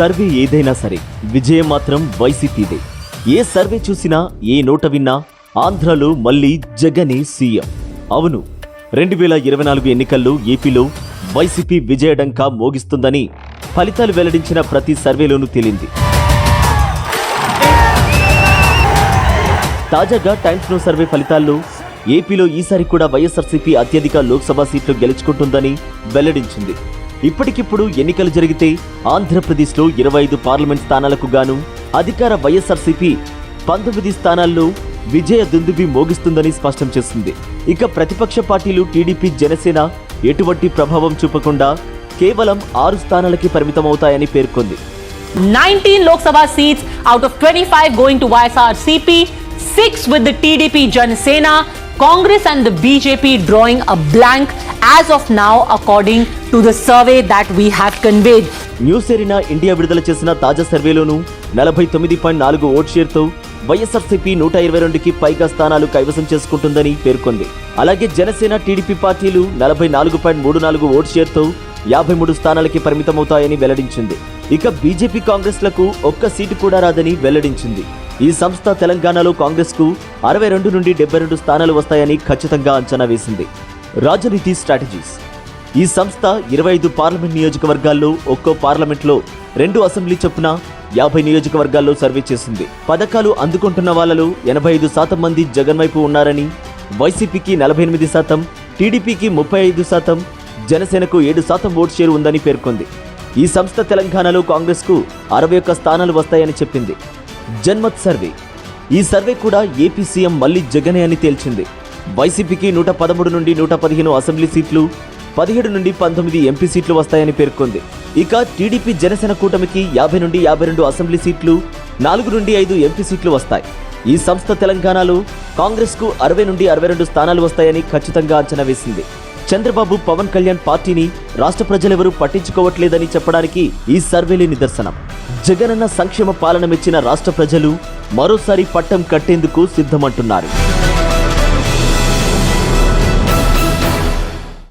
Survey ఏదైనా సరే విజయం మాత్రం వైసీపీదే. ఏ సర్వే చూసినా ఏ నోట విన్నా ఆంధ్రలో మళ్ళీ జగనే సీఎం. అవును రెండు వేల ఇరవై నాలుగు ఎన్నికల్లో ఏపీలో వైసీపీ విజయడంకా మోగిస్తుందని ఫలితాలు వెల్లడించిన ప్రతి సర్వేలోనూ తేలింది. తాజాగా టైమ్స్ నో సర్వే ఫలితాల్లో ఏపీలో ఈసారి కూడా వైఎస్ఆర్సీపీ అత్యధిక లోక్సభ సీట్లు గెలుచుకుంటుందని వెల్లడించింది. ఇప్పటికిప్పుడు ఎన్నికలు జరిగితే ఆంధ్రప్రదేశ్లో ఇరవై ఐదు పార్లమెంట్ స్థానాలకు గాను అధికార వైఎస్ఆర్సీపీ పంతొమ్మిది స్థానాల్లో విజయ దుందుబి మోగిస్తుందని స్పష్టం చేసింది ఇక ప్రతిపక్ష పార్టీలు టీడీపీ జనసేన ఎటువంటి ప్రభావం చూపకుండా కేవలం ఆరు స్థానాలకి పరిమితమవుతాయని పేర్కొంది. Nineteen Lok Sabha seats out of twenty five going to YSR CP six with TDP Janasena Congress and BJP drawing a blank as of now according to the survey that we have conveyed. News Arena India విడుదల చేసిన తాజా సర్వేలోనూ నలభై తొమ్మిది point నాలుగు vote షేర్తో YSRCP నూట ఇరవై రెండుకి పైగా స్థానాలు కైవసం చేసుకుంటుందని పేర్కొంది. అలాగే జనసేన టీడీపీ పార్టీలు నలభై నాలుగు పాయింట్ మూడు నాలుగు ఓట్ షేర్తో యాభై మూడు స్థానాలకి పరిమితమవుతాయని వెల్లడించింది. ఇక బీజేపీ కాంగ్రెస్లకు ఒక్క సీటు కూడా రాదని వెల్లడించింది. ఈ సంస్థ తెలంగాణలో కాంగ్రెస్కు అరవై రెండు నుండి డెబ్బై రెండు స్థానాలు వస్తాయని ఖచ్చితంగా అంచనా వేసింది. రాజనీతి స్ట్రాటజీస్. ఈ సంస్థ ఇరవై ఐదు పార్లమెంట్ నియోజకవర్గాల్లో ఒక్కో పార్లమెంట్లో రెండు అసెంబ్లీ చొప్పున యాభై నియోజకవర్గాల్లో సర్వే చేసింది. పథకాలు అందుకుంటున్న వాళ్ళలో ఎనభై ఐదు శాతం మంది జగన్ వైపు ఉన్నారని వైసీపీకి నలభై ఎనిమిది శాతం టీడీపీకి ముప్పై ఐదు శాతం జనసేనకు ఏడు శాతం ఓటు షేర్ ఉందని పేర్కొంది. ఈ సంస్థ తెలంగాణలో కాంగ్రెస్కు అరవై ఒక్క స్థానాలు వస్తాయని చెప్పింది. జన్మత్ సర్వే. ఈ సర్వే కూడా ఏపీ సీఎం మళ్ళీ జగనే అని తేల్చింది. వైసీపీకి నూట పదమూడు నుండి నూట పదిహేను అసెంబ్లీ సీట్లు పదిహేడు నుండి పంతొమ్మిది ఎంపీ సీట్లు వస్తాయని పేర్కొంది. ఇక టీడీపీ జనసేన కూటమికి యాభై నుండి యాభై రెండు అసెంబ్లీ సీట్లు నాలుగు నుండి ఐదు ఎంపీ సీట్లు వస్తాయి. ఈ సంస్థ తెలంగాణలో కాంగ్రెస్కు అరవై నుండి అరవై రెండు స్థానాలు వస్తాయని ఖచ్చితంగా అంచనా వేసింది. చంద్రబాబు పవన్ కళ్యాణ్ పార్టీని రాష్ట్ర ప్రజలెవరూ పట్టించుకోవట్లేదని చెప్పడానికి ఈ సర్వేలే నిదర్శనం. జగనన్న సంక్షేమ పాలన మెచ్చిన రాష్ట్ర ప్రజలు మరోసారి పట్టం కట్టేందుకు సిద్ధమంటున్నారు.